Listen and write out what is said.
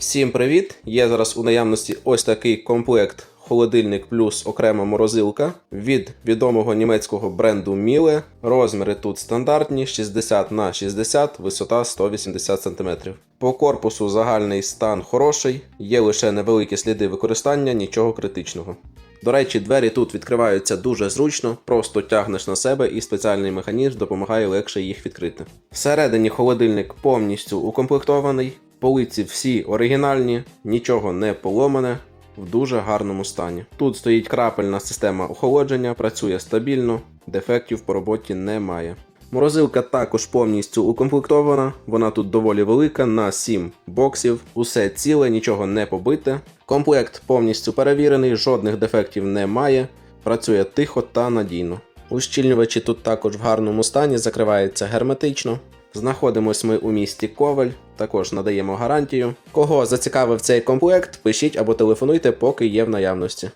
Всім привіт! Є зараз у наявності ось такий комплект холодильник плюс окрема морозилка від відомого німецького бренду Miele. Розміри тут стандартні 60 на 60, висота 180 см. По корпусу загальний стан хороший, є лише невеликі сліди використання, нічого критичного. До речі, двері тут відкриваються дуже зручно, просто тягнеш на себе і спеціальний механізм допомагає легше їх відкрити. Всередині холодильник повністю укомплектований, полиці всі оригінальні, нічого не поломане, в дуже гарному стані. Тут стоїть крапельна система охолодження, працює стабільно, дефектів по роботі немає. Морозилка також повністю укомплектована, вона тут доволі велика на 7 боксів, усе ціле, нічого не побите. Комплект повністю перевірений, жодних дефектів немає, працює тихо та надійно. Ущільнювачі тут також в гарному стані, закривається герметично. Знаходимось ми у місті Коваль, також надаємо гарантію. Кого зацікавив цей комплект, пишіть або телефонуйте, поки є в наявності.